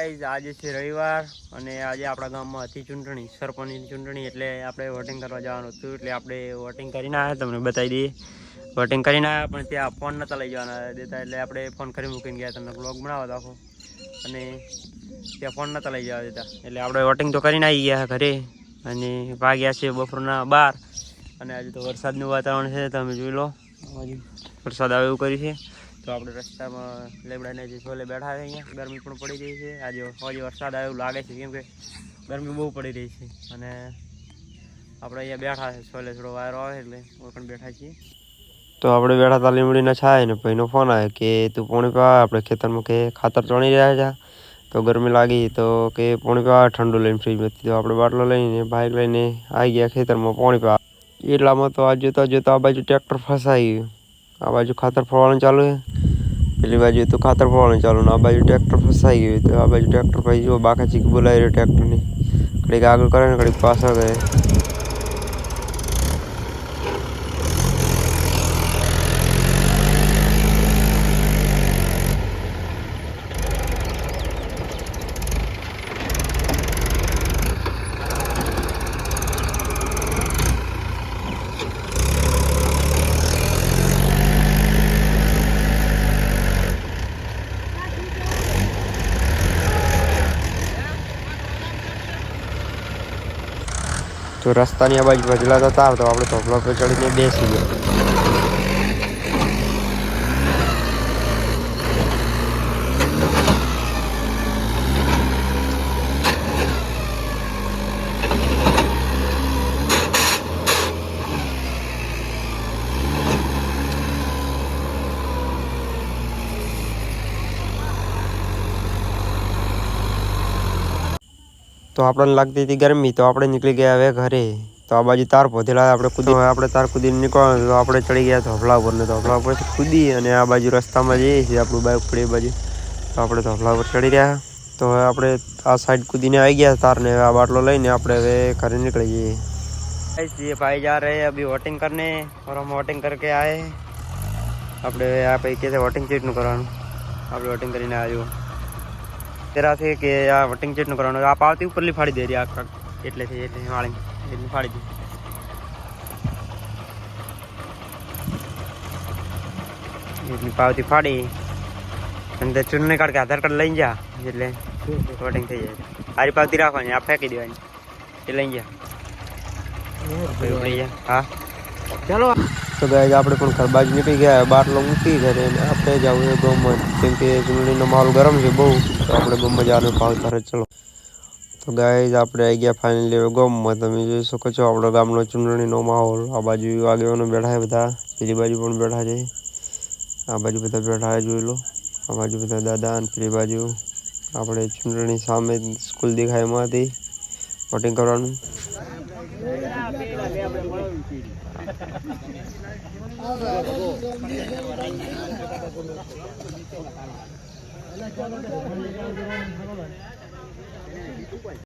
આજે છે રવિવાર અને આજે આપણા ગામમાં હતી ચૂંટણી સરપંચની ચૂંટણી એટલે આપણે વોટિંગ કરવા જવાનું હતું. એટલે આપણે વોટિંગ કરીને આવ્યા તમને બતાવી દઈએ. વોટિંગ કરીને આવ્યા પણ ત્યાં ફોન નહોતા લઈ જવાના દેતા એટલે આપણે ફોન કરી મૂકીને ગયા. તમને બ્લોગ બનાવો આખો. અને ત્યાં ફોન નહોતા લઈ જવા દેતા. એટલે આપણે વોટિંગ તો કરીને આવી ગયા ઘરે. અને વાગ્યા છે બપોરના બાર. અને આજે તો વરસાદનું વાતાવરણ છે તમે જોઈ લો. વરસાદ આવે એવું કર્યું છે. આપણે રસ્તામાં લેબડાને જે છોલે બેઠા છે અહીંયા. ગરમી પણ પડી રહી છે. આજે હજી વરસાદ આવે લાગે છે, કેમ કે ગરમી બહુ પડી રહી છે. અને આપણે અહીંયા બેઠા છે, છોલે થોડો વાયરો આવે એટલે પણ બેઠા છીએ. તો આપણે બેઠા હતા લીમડીના છાય ને ભાઈનો ફોન આવ્યો કે, તું પોણી પા આપણે ખેતરમાં કે ખાતર ચણી રહ્યા છે. તો ગરમી લાગી તો કે, પોણી પા ઠંડુ લઈને ફ્રીજમાંથી તો આપણે બાટલો લઈને બાઇક લઈને આવી ગયા ખેતરમાં પોણી પા એટલામાં તો આ જોતા જોતા આ બાજુ ટ્રેક્ટર ફસાઈ ગયું. આ બાજુ ખાતર ફરવાનું ચાલુ છે. પેલી બાજુ તો ખાતર ફરવાનું ચાલુ, ને આ બાજુ ટ્રેક્ટર ફસાઈ ગયું તો આ બાજુ ટ્રેક્ટર ભાઈ બાકા ચીક બોલાવી રહ્યો ટ્રેક્ટરની. ઘડીક આગળ કરે ને ઘડીક પાછળ કરે. તો રસ્તાની આ બાજુ બદલાતા તાર તો આપણે ધોપલા પર ચડીને બેસી ગયા. તો આપણને લાગતી હતી ગરમી તો આપણે નીકળી ગયા હવે ઘરે તો આ બાજુ તાર પોધેલા આપણે કૂદી હવે આપણે તાર કૂદીને નીકળવાનું તો આપણે ચડી ગયા ધોપલા ઉપર ને ધોપલા ઉપરથી કૂદી અને આ બાજુ રસ્તામાં જઈએ છીએ આપણું બાઇક પડી એ બાજુ તો આપણે ધોપલા ઉપર ચડી રહ્યા તો હવે આપણે આ સાઈડ કૂદીને આવી ગયા તારને હવે આ બાટલો લઈને આપણે હવે ઘરે નીકળી જઈએ ये भाई जा रहे हैं अभी वोटिंग करने और हम वोटिंग करके आए આપણે આ પૈકી છે વોટિંગ ચીટનું કરવાનું આપણે વોટિંગ કરીને આવ્યું તેરાથી કે આ વટિંગ ચેટનું કરવાનું આ પાવતી ઉપરલી ફાડી દે રહી આ એટલે થઈ એટલે વાળી એટલે ફાડી દે એટલી પાવતી ફાડી અને તે ચૂંટણી કાર્ડ કે આધાર કાર્ડ લઈ જા એટલે વટિંગ થઈ જાય હારી પાવતી રાખવાની આ ફેંકી દેવાની એ લઈ જા હા ચાલો તો ગાય આપણે પણ ખરબાજ નીકળી ગયા બાટલો મૂકી ઘરે આપણે જવું છે ગામમાં કેમ કે ચૂંટણીનો માહોલ ગરમ છે બહુ. તો આપણે ગામમાં જવાનું ભાવ તારે, ચલો. તો ગાય આપણે આવી ગયા ફાઇનલી હવે ગામમાં. તમે જોઈ શકો છો, આપણો ગામનો ચૂંટણીનો માહોલ. આ બાજુ આગેવાનો બેઠા છે બધા. પેલી બાજુ પણ બેઠા છે. આ બાજુ બધા બેઠા જોઈ લો. આ બાજુ બધા દાદા અને પેલી બાજુ આપણે ચૂંટણી સામે સ્કૂલ દેખાય એમાં હતી વોટિંગ કરવાનું. いい曲か。